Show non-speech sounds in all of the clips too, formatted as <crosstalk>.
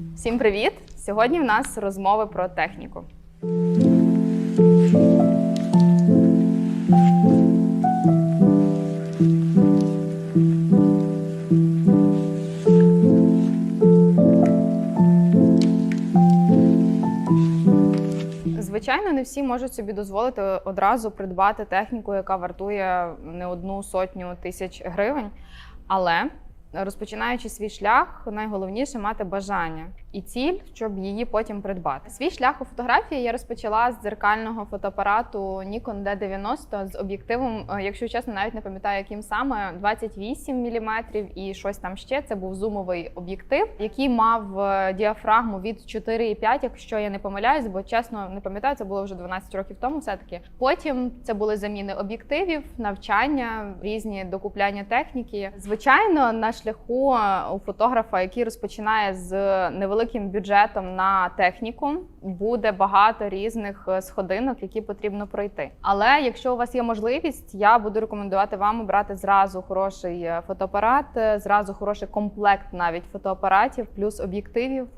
Всім привіт! Сьогодні в нас розмови про техніку. Звичайно, не всі можуть собі дозволити одразу придбати техніку, яка вартує не одну сотню тисяч гривень. Але розпочинаючи свій шлях, найголовніше мати бажання і ціль, щоб її потім придбати. Свій шлях у фотографії я розпочала з дзеркального фотоапарату Nikon D90 з об'єктивом, е, якщо чесно, навіть не пам'ятаю, яким саме 28 мм і щось там ще. Це був зумовий об'єктив, який мав е, діафрагму від 4,5, якщо я не помиляюсь, бо чесно не пам'ятаю, це було вже 12 років тому. Все таки потім це були заміни об'єктивів, навчання, різні докупляння техніки. Звичайно, на шляху е, у фотографа, який розпочинає з невеликим бюджетом на техніку, буде багато різних е, сходинок, які потрібно пройти. Але якщо у вас є можливість, я буду рекомендувати вам обрати зразу хороший е, фотоапарат, е, зразу хороший комплект навіть фотоапаратів, плюс об'єктивів,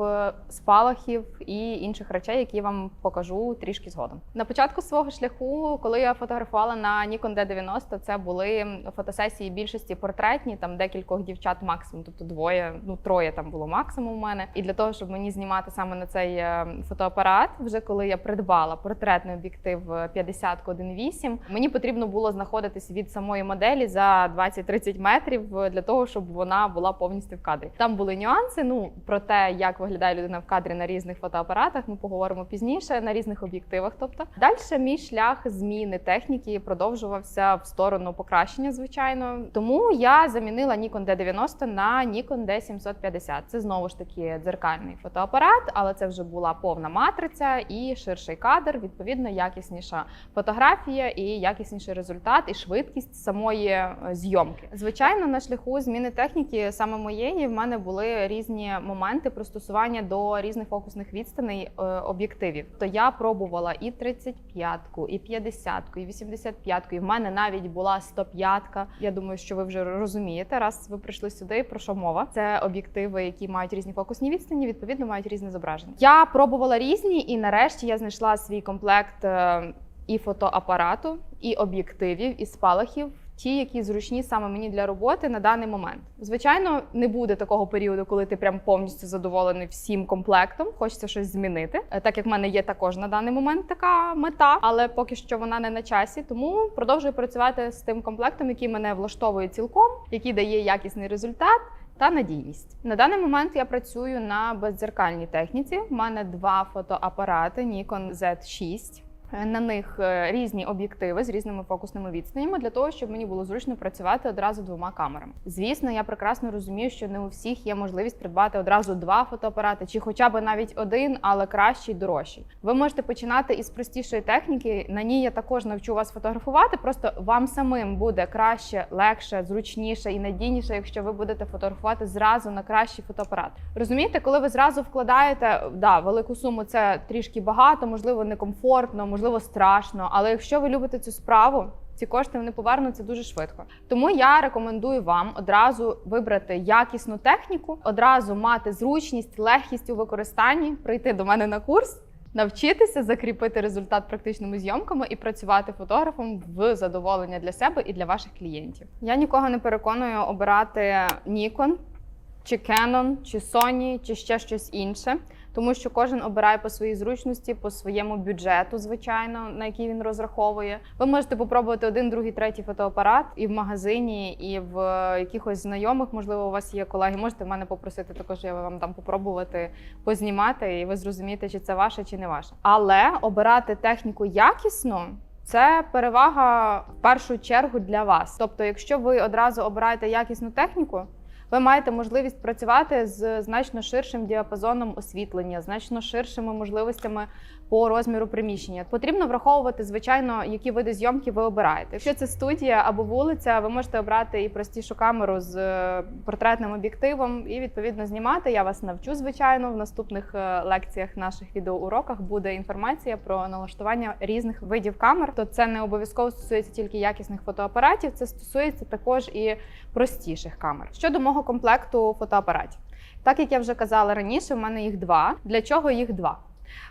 спалахів і інших речей, які я вам покажу трішки згодом. На початку свого шляху, коли я фотографувала на Nikon D90, це були фотосесії більшості портретні, там декількох дівчат максимум, тобто двоє, ну троє там було максимум у мене. І для того, щоб мені знімати саме на цей е, фотоапарат, вже коли я придбала портретний об'єктив е, 50 1.8, мені потрібно було знаходитись від самої моделі за 20-30 метрів е, для того, щоб вона була повністю в кадрі. Там були нюанси. Ну про те, як виглядає людина в кадрі на різних фотоапаратах, ми поговоримо пізніше на різних об'єктивах. Тобто, далі мій шлях зміни техніки продовжувався в сторону покращення, звичайно. Тому я замінила Nikon D90 на Nikon D750. Це знову ж таки дзеркальний фотоапарат, але це вже була повна матриця і ширший кадр. Відповідно, якісніша фотографія і якісніший результат, і швидкість самої е, зйомки. Звичайно, на шляху зміни техніки саме моєї в мене були різні моменти пристосування до різних фокусних відстаней е, об'єктивів. То я пробувала і 35-ку, і 50-ку, і 85-ку. І в мене навіть була 105-ка. Я думаю, що ви вже розумієте, раз ви прийшли сюди. Про що мова? Це об'єктиви, які мають різні фокусні відстані, відповідно мають різне зображення. Я пробувала різні, і нарешті я знайшла свій комплект е, і фотоапарату, і об'єктивів, і спалахів. Ті, які зручні саме мені для роботи на даний момент. Звичайно, не буде такого періоду, коли ти прям повністю задоволений всім комплектом, хочеться щось змінити. Е, Так як в мене є також на даний момент така мета, але поки що вона не на часі. Тому продовжую працювати з тим комплектом, який мене влаштовує цілком, який дає якісний результат. Та надійність на даний момент я працюю на бездзеркальній техніці. У мене два фотоапарати Nikon Z6. На них е, різні об'єктиви з різними фокусними відстанями для того, щоб мені було зручно працювати одразу двома камерами. Звісно, я прекрасно розумію, що не у всіх є можливість придбати одразу два фотоапарати, чи хоча б навіть один, але кращий, дорожчий. Ви можете починати із простішої техніки. На ній я також навчу вас фотографувати. Просто вам самим буде краще, легше, зручніше і надійніше, якщо ви будете фотографувати зразу на кращий фотоапарат. Розумієте, коли ви зразу вкладаєте да, велику суму, це трішки багато, можливо, некомфортно, можливо, страшно. Але якщо ви любите цю справу, ці кошти вони повернуться дуже швидко. Тому я рекомендую вам одразу вибрати якісну техніку, одразу мати зручність, легкість у використанні, прийти до мене на курс. Навчитися закріпити результат практичними зйомками і працювати фотографом в задоволення для себе і для ваших клієнтів. Я нікого не переконую обирати Nikon, чи Canon, чи Sony, чи ще щось інше, тому що кожен обирає по своїй зручності, по своєму бюджету, звичайно, на який він розраховує. Ви можете попробувати один, другий, третій фотоапарат і в магазині, і в якихось знайомих, можливо, у вас є колеги. Можете в мене попросити також, я вам дам попробувати познімати, і ви зрозумієте, чи це ваше, чи не ваше. Але обирати техніку якісно. Це перевага в першу чергу для вас. Тобто, якщо ви одразу обираєте якісну техніку, ви маєте можливість працювати з значно ширшим діапазоном освітлення, значно ширшими можливостями по розміру приміщення. Потрібно враховувати, звичайно, які види зйомки ви обираєте. Якщо це студія або вулиця, ви можете обрати і простішу камеру з е, портретним об'єктивом і відповідно знімати. Я вас навчу, звичайно. В наступних е, лекціях наших відеоуроках буде інформація про налаштування різних видів камер. То це не обов'язково стосується тільки якісних фотоапаратів, це стосується також і простіших камер. Щодо мого комплекту фотоапаратів. Так як я вже казала раніше, в мене їх два. Для чого їх два?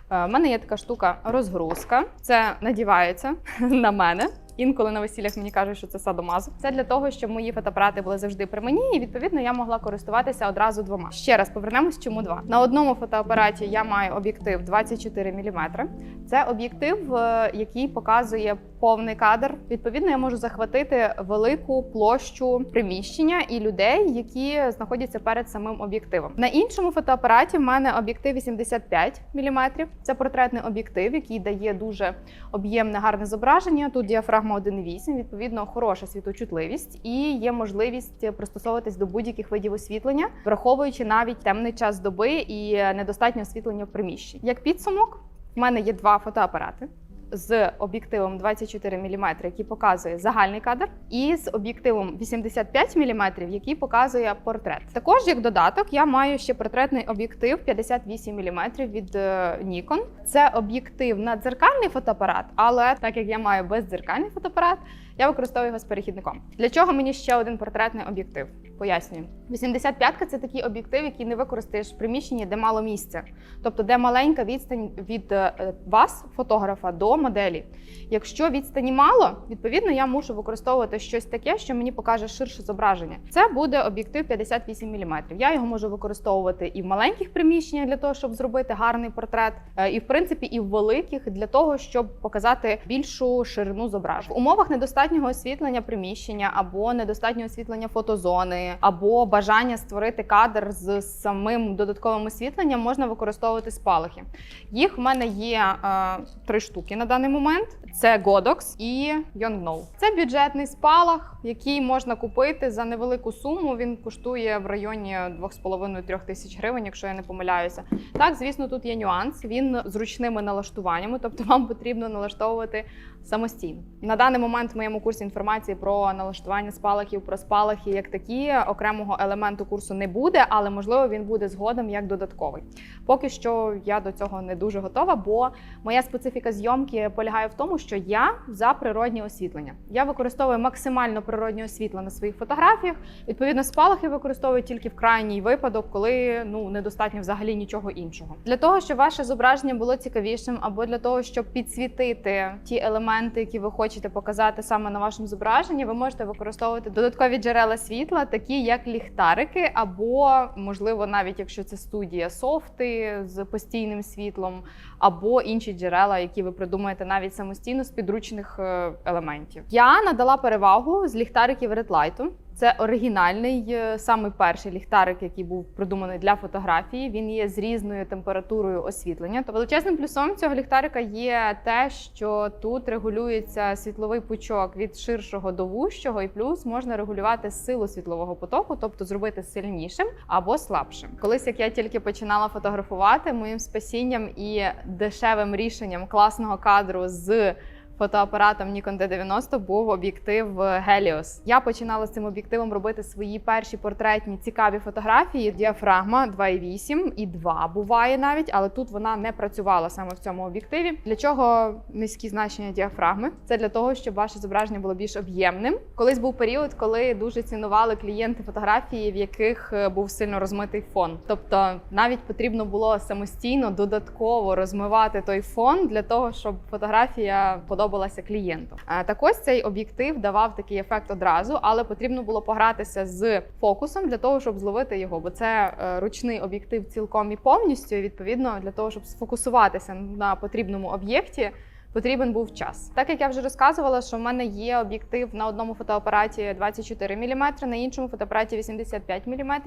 Е, У мене є така штука розгрузка. Це надівається <laughs> на мене. Інколи на весіллях мені кажуть, що це садомазо. Це для того, щоб мої фотоапарати були завжди при мені, і відповідно я могла користуватися одразу двома. Ще раз повернемось, чому два. На одному фотоапараті я маю об'єктив 24 мм. Це об'єктив, е, який показує повний кадр. Відповідно, я можу захватити велику площу приміщення і людей, які знаходяться перед самим об'єктивом. На іншому фотоапараті в мене об'єктив 85 мм. Це портретний об'єктив, який дає дуже об'ємне гарне зображення. Тут діафрагма 1,8, відповідно, хороша світочутливість і є можливість пристосовуватись до будь-яких видів освітлення, враховуючи навіть темний час доби і недостатньо освітлення в приміщенні. Як підсумок, в мене є два фотоапарати. З об'єктивом 24 мм, який показує загальний кадр, і з об'єктивом 85 мм, який показує портрет. Також як додаток я маю ще портретний об'єктив 58 мм від е, Nikon. Це об'єктив на дзеркальний фотоапарат, але так як я маю бездзеркальний фотоапарат, я використовую його з перехідником. Для чого мені ще один портретний об'єктив? Пояснюю. 85-ка – це такий об'єктив, який не використаєш в приміщенні, де мало місця, тобто де маленька відстань від е, вас, фотографа, до моделі. Якщо відстані мало, відповідно я мушу використовувати щось таке, що мені покаже ширше зображення. Це буде об'єктив 58 мм. Я його можу використовувати і в маленьких приміщеннях для того, щоб зробити гарний портрет, е, і в принципі і в великих для того, щоб показати більшу ширину зображення. В умовах недостатнього освітлення приміщення або недостатнього освітлення фотозони, або бажання створити кадр з самим додатковим освітленням, можна використовувати спалахи. Їх в мене є е, три штуки на даний момент: це Godox і Yongnuo. Це бюджетний спалах, який можна купити за невелику суму. Він коштує в районі 2,5-3 тисяч гривень, якщо я не помиляюся. Так, звісно, тут є нюанс. Він з ручними налаштуваннями, тобто вам потрібно налаштовувати самостійно. На даний момент в моєму курсі інформації про налаштування спалахів, про спалахи як такі окремого елементу курсу не буде, але можливо він буде згодом як додатковий. Поки що я до цього не дуже готова, бо моя специфіка зйомки полягає в тому, що я за природнє освітлення. Я використовую максимально природнє освітло на своїх фотографіях. Відповідно, спалахи використовую тільки в крайній випадок, коли ну недостатньо взагалі нічого іншого. Для того щоб ваше зображення було цікавішим, або для того, щоб підсвітити ті елементи, які ви хочете показати саме на вашому зображенні, ви можете використовувати додаткові джерела світла, такі як ліхтарики, або можливо, навіть якщо це студія софти з постійним світлом, або інші джерела, які ви придумаєте навіть самостійно з підручних е, елементів. Я надала перевагу з ліхтариків Light. Це оригінальний, е, самий перший ліхтарик, який був придуманий для фотографії. Він є з різною температурою освітлення. То величезним плюсом цього ліхтарика є те, що тут регулюється світловий пучок від ширшого до вущого, і плюс можна регулювати силу світлового потоку, тобто зробити сильнішим або слабшим. Колись як я тільки починала фотографувати, моїм спасінням і дешевим рішенням класного кадру з фотоапаратом Nikon D90 був об'єктив Helios. Я починала з цим об'єктивом робити свої перші портретні цікаві фотографії. Діафрагма 2,8 і 2 буває навіть, але тут вона не працювала саме в цьому об'єктиві. Для чого низькі значення діафрагми? Це для того, щоб ваше зображення було більш об'ємним. Колись був період, коли дуже цінували клієнти фотографії, в яких е, був сильно розмитий фон. Тобто навіть потрібно було самостійно додатково розмивати той фон для того, щоб фотографія подобалася клієнту. Е, Так ось цей об'єктив давав такий ефект одразу, але потрібно було погратися з фокусом для того, щоб зловити його, бо це е, ручний об'єктив цілком і повністю. і, Відповідно, для того, щоб сфокусуватися на потрібному об'єкті. Потрібен був час. Так як я вже розказувала, що в мене є об'єктив на одному фотоапараті 24 мм, на іншому фотоапараті 85 мм.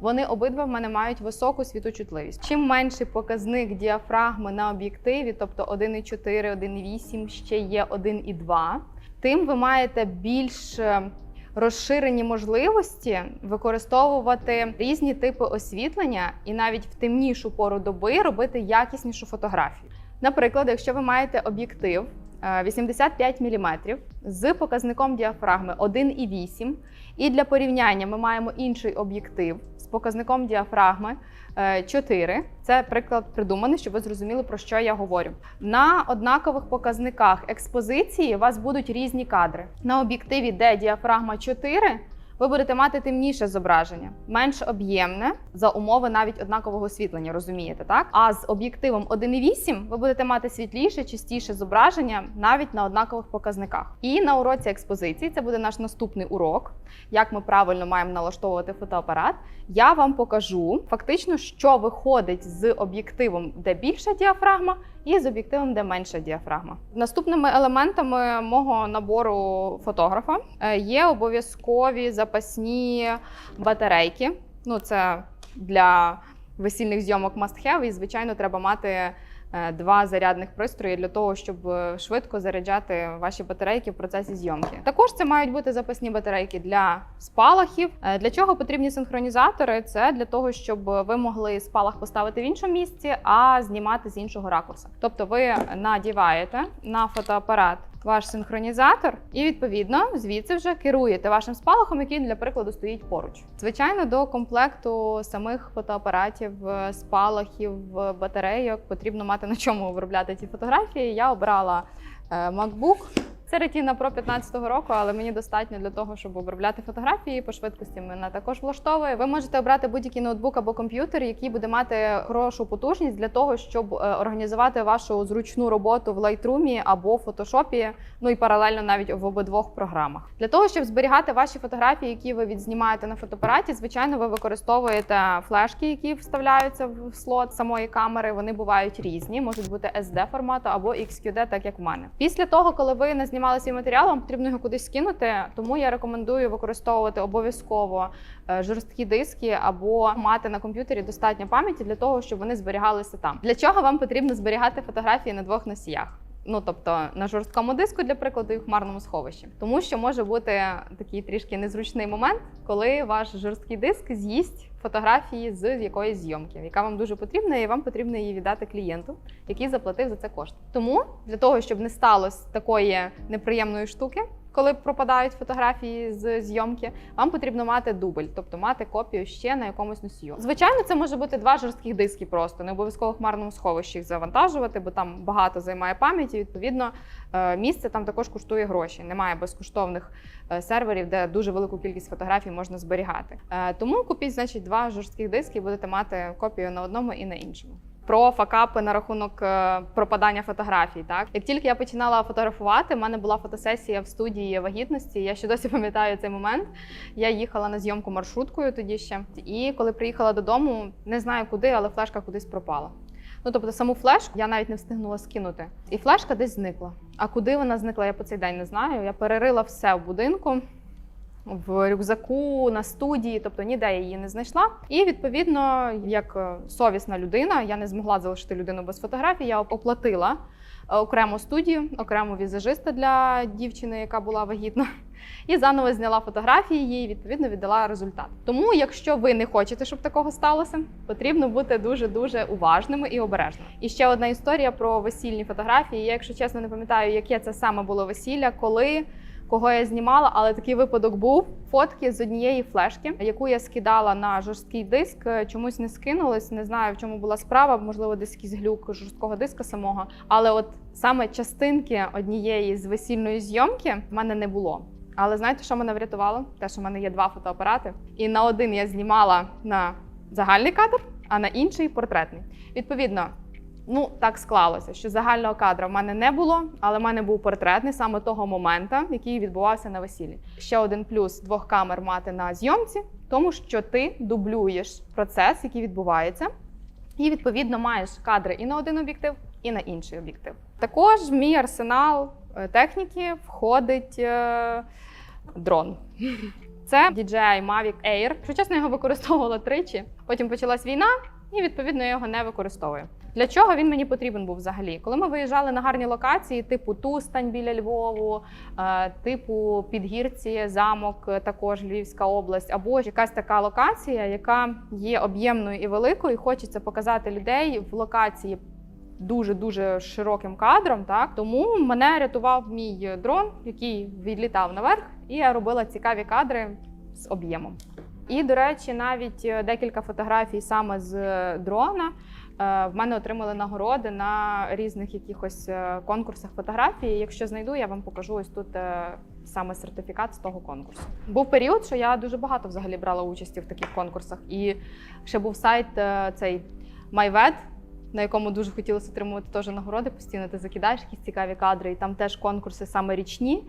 Вони обидва в мене мають високу світочутливість. Чим менший показник діафрагми на об'єктиві, тобто 1,4, 1,8, ще є 1,2, тим ви маєте більш е, розширені можливості використовувати різні типи освітлення і навіть в темнішу пору доби робити якіснішу фотографію. Наприклад, якщо ви маєте об'єктив е, 85 мм з показником діафрагми 1,8, і для порівняння ми маємо інший об'єктив з показником діафрагми е, 4. Це приклад придуманий, щоб ви зрозуміли, про що я говорю. На однакових показниках експозиції у вас будуть різні кадри. На об'єктиві, де діафрагма 4, ви будете мати темніше зображення, менш об'ємне за умови навіть однакового освітлення, розумієте, так? А з об'єктивом 1.8 ви будете мати світліше, чистіше зображення навіть на однакових показниках. І на уроці експозиції це буде наш наступний урок, як ми правильно маємо налаштовувати фотоапарат. Я вам покажу фактично, що виходить з об'єктивом, де більша діафрагма, і з об'єктивом, де менша діафрагма. Наступними елементами мого набору фотографа е, є обов'язкові запасні батарейки. Ну, це для весільних зйомок must have, і звичайно, треба мати два зарядних пристрої для того, щоб е, швидко заряджати ваші батарейки в процесі зйомки. Також це мають бути запасні батарейки для спалахів. Е, Для чого потрібні синхронізатори? Це для того, щоб ви могли спалах поставити в іншому місці, а знімати з іншого ракурсу. Тобто ви надіваєте на фотоапарат ваш синхронізатор, і відповідно звідси вже керуєте вашим спалахом, який для прикладу стоїть поруч. Звичайно, до комплекту самих фотоапаратів, е, спалахів, е, батарейок потрібно мати на чому виробляти ці фотографії. Я обрала е, MacBook. Це Retina Pro 15-го року, але мені достатньо для того, щоб обробляти фотографії по швидкості. Мене також влаштовує. Ви можете обрати будь-який ноутбук або комп'ютер, який буде мати хорошу потужність для того, щоб е, організувати вашу зручну роботу в Lightroom або в Photoshop, ну і паралельно навіть в обидвох програмах. Для того, щоб зберігати ваші фотографії, які ви відзнімаєте на фотоапараті, звичайно, ви використовуєте флешки, які вставляються в слот самої камери. Вони бувають різні, можуть бути SD формату або XQD, так як в мене. Після того, коли ви не знімали свій матеріал, вам потрібно його кудись скинути. Тому я рекомендую використовувати обов'язково е, жорсткі диски або мати на комп'ютері достатньо пам'яті для того, щоб вони зберігалися там. Для чого вам потрібно зберігати фотографії на двох носіях? Ну, тобто на жорсткому диску, для прикладу, і в хмарному сховищі, тому що може бути такий трішки незручний момент, коли ваш жорсткий диск з'їсть фотографії з якоїсь зйомки, яка вам дуже потрібна, і вам потрібно її віддати клієнту, який заплатив за це кошти. Тому для того, щоб не сталося такої неприємної штуки, коли пропадають фотографії з зйомки, вам потрібно мати дубль, тобто мати копію ще на якомусь носію. Звичайно, це може бути два жорстких диски, просто не обов'язково хмарному сховищі їх завантажувати, бо там багато займає пам'яті. Відповідно, е, місце там також коштує гроші. Немає безкоштовних е, серверів, де дуже велику кількість фотографій можна зберігати. Е, Тому купіть, значить, два жорстких диски і будете мати копію на одному і на іншому. Про факапи на рахунок е, пропадання фотографій. Так як тільки я починала фотографувати, в мене була фотосесія в студії вагітності. Я ще досі пам'ятаю цей момент. Я їхала на зйомку маршруткою тоді ще. І коли приїхала додому, не знаю куди, але флешка кудись пропала. Ну тобто саму флешку я навіть не встигнула скинути. І флешка десь зникла. А куди вона зникла, я по цей день не знаю. Я перерила все в будинку. В рюкзаку на студії, тобто ніде я її не знайшла. І відповідно, як е, совісна людина, я не змогла залишити людину без фотографій. Я оплатила е, окрему студію, окрему візажиста для дівчини, яка була вагітна, <laughs> і заново зняла фотографії їй, відповідно віддала результат. Тому, якщо ви не хочете, щоб такого сталося, потрібно бути дуже дуже уважними і обережними. І ще одна історія про весільні фотографії. Я, якщо чесно, не пам'ятаю, яке це саме було весілля, коли кого я знімала, але такий випадок був. Фотки з однієї флешки, яку я скидала на жорсткий диск, е, чомусь не скинулись. Не знаю, в чому була справа. Можливо, десь якийсь глюк жорсткого диска самого. Але от саме частинки однієї з весільної зйомки в мене не було. Але знаєте, що мене врятувало? Те, що в мене є два фотоапарати, і на один я знімала на загальний кадр, а на інший портретний. Відповідно, Ну, так склалося, що загального кадра в мене не було, але в мене був портретний саме того моменту, який відбувався на весіллі. Ще один плюс двох камер мати на зйомці, тому що ти дублюєш процес, який відбувається, і відповідно маєш кадри і на один об'єктив, і на інший об'єктив. Також в мій арсенал е, техніки входить е, дрон. Це DJI Mavic Air. Якщо чесно, його використовувала тричі. Потім почалась війна, і відповідно я його не використовую. Для чого він мені потрібен був взагалі? Коли ми виїжджали на гарні локації, типу Тустань біля Львову, е, типу Підгірці, замок, е, також Львівська область, або ж якась така локація, яка є об'ємною і великою, і хочеться показати людей в локації. Дуже дуже широким кадром, так тому мене рятував мій дрон, який відлітав наверх, і я робила цікаві кадри з об'ємом. І, до речі, навіть е, декілька фотографій саме з дрона е, в мене отримали нагороди на різних якихось е, конкурсах фотографії. Якщо знайду, я вам покажу ось тут саме сертифікат з того конкурсу. Був період, що я дуже багато взагалі брала участі в таких конкурсах. І ще був сайт е, цей MyVed, на якому дуже хотілося отримувати теж нагороди. Постійно ти закидаєш якісь цікаві кадри, і там теж конкурси саме річні.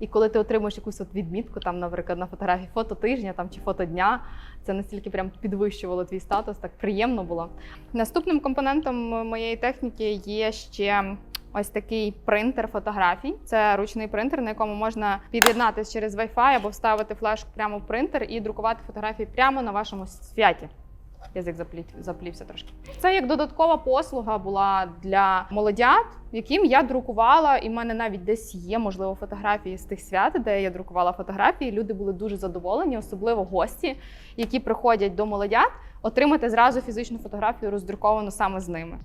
І коли ти отримуєш якусь от відмітку, там, наприклад, на фотографії фото тижня там, чи фото дня, це настільки прям підвищувало твій статус, так приємно було. Наступним компонентом моєї техніки є ще ось такий принтер фотографій. Це ручний принтер, на якому можна під'єднатися через Wi-Fi або вставити флешку прямо в принтер і друкувати фотографії прямо на вашому святі. Язик заплів, заплівся трошки. Це як додаткова послуга була для молодят, яким я друкувала, і в мене навіть десь є, можливо, фотографії з тих свят, де я друкувала фотографії. Люди були дуже задоволені, особливо гості, які приходять до молодят, отримати зразу фізичну фотографію, роздруковану саме з ними.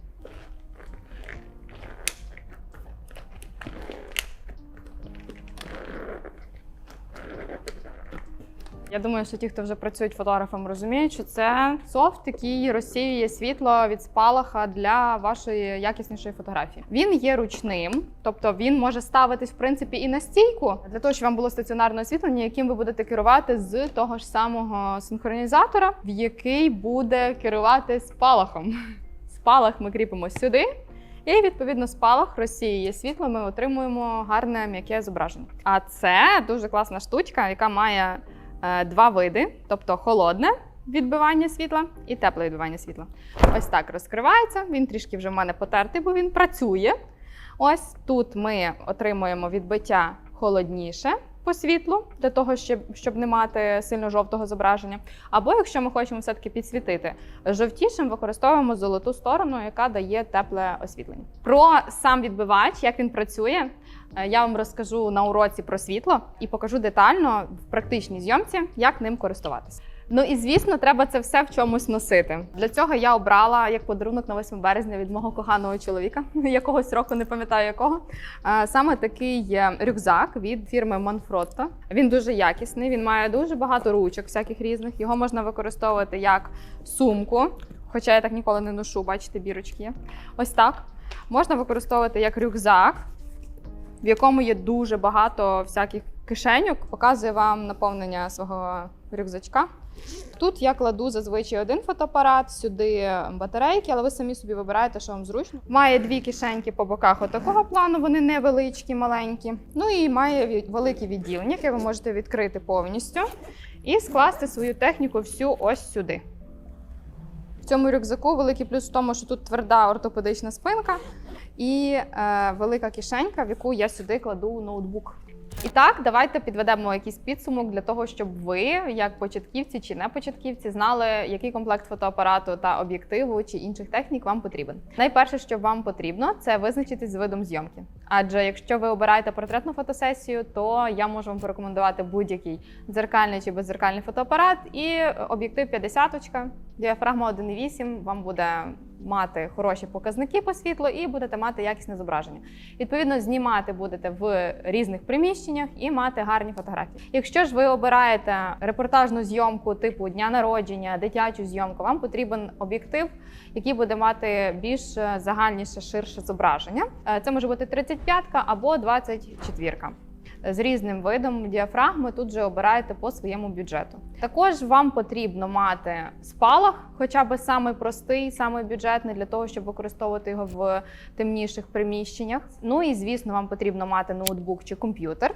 Я думаю, що ті, хто вже працюють фотографом, розуміють, що це софт, який розсіює світло від спалаха для вашої якіснішої фотографії. Він є ручним, тобто він може ставитись в принципі і на стійку для того, щоб вам було стаціонарне освітлення, яким ви будете керувати з того ж самого синхронізатора, в який буде керувати спалахом. Спалах ми кріпимо сюди. І відповідно спалах розсіює світло. Ми отримуємо гарне м'яке зображення. А це дуже класна штучка, яка має два види: тобто холодне відбивання світла і тепле відбивання світла. Ось так розкривається. Він трішки вже в мене потертий, бо він працює. Ось тут ми отримуємо відбиття холодніше по світлу, для того, щоб, щоб не мати сильно жовтого зображення. Або якщо ми хочемо все-таки підсвітити жовтішим, використовуємо золоту сторону, яка дає тепле освітлення. Про сам відбивач, як він працює, е, я вам розкажу на уроці про світло і покажу детально в практичній зйомці, як ним користуватися. Ну і звісно, треба це все в чомусь носити. Для цього я обрала як подарунок на 8 березня від мого коханого чоловіка, <laughs> якогось року не пам'ятаю якого. Саме такий рюкзак від фірми Manfrotto. Він дуже якісний. Він має дуже багато ручок, всяких різних. Його можна використовувати як сумку. Хоча я так ніколи не ношу, бачите, бірочки. Ось так. Можна використовувати як рюкзак, в якому є дуже багато всяких кишеньок. Показую вам наповнення свого рюкзачка. Тут я кладу зазвичай один фотоапарат, сюди батарейки, але ви самі собі вибираєте, що вам зручно. Має дві кишеньки по боках отакого плану, вони невеличкі, маленькі. Ну і має велике відділення, яке ви можете відкрити повністю і скласти свою техніку всю ось сюди. В цьому рюкзаку великий плюс в тому, що тут тверда ортопедична спинка і е, велика кишенька, в яку я сюди кладу ноутбук. І так, давайте підведемо якийсь підсумок для того, щоб ви, як початківці чи не початківці, знали, який комплект фотоапарату та об'єктиву чи інших технік вам потрібен. Найперше, що вам потрібно, це визначитись з видом зйомки. Адже якщо ви обираєте портретну фотосесію, то я можу вам порекомендувати будь-який дзеркальний чи беззеркальний фотоапарат і об'єктив 50 діафрагма 1.8 вам буде мати хороші показники по світлу і будете мати якісне зображення. Відповідно, знімати будете в різних приміщеннях і мати гарні фотографії. Якщо ж ви обираєте репортажну зйомку типу дня народження, дитячу зйомку, вам потрібен об'єктив, який буде мати більш е, загальніше, ширше зображення. Е, Це може бути 35 або 24 з різним видом діафрагми. Тут же обираєте по своєму бюджету. Також вам потрібно мати спалах, хоча б самий простий, самий бюджетний, для того, щоб використовувати його в темніших приміщеннях. Ну і звісно, вам потрібно мати ноутбук чи комп'ютер.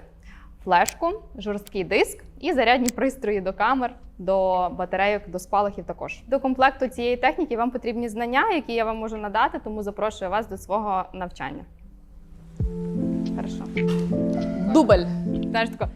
Флешку, жорсткий диск і зарядні пристрої до камер, до батарейок, до спалахів також. До комплекту цієї техніки вам потрібні знання, які я вам можу надати, тому запрошую вас до свого навчання. Хорошо. Дубль. Знаєш, тако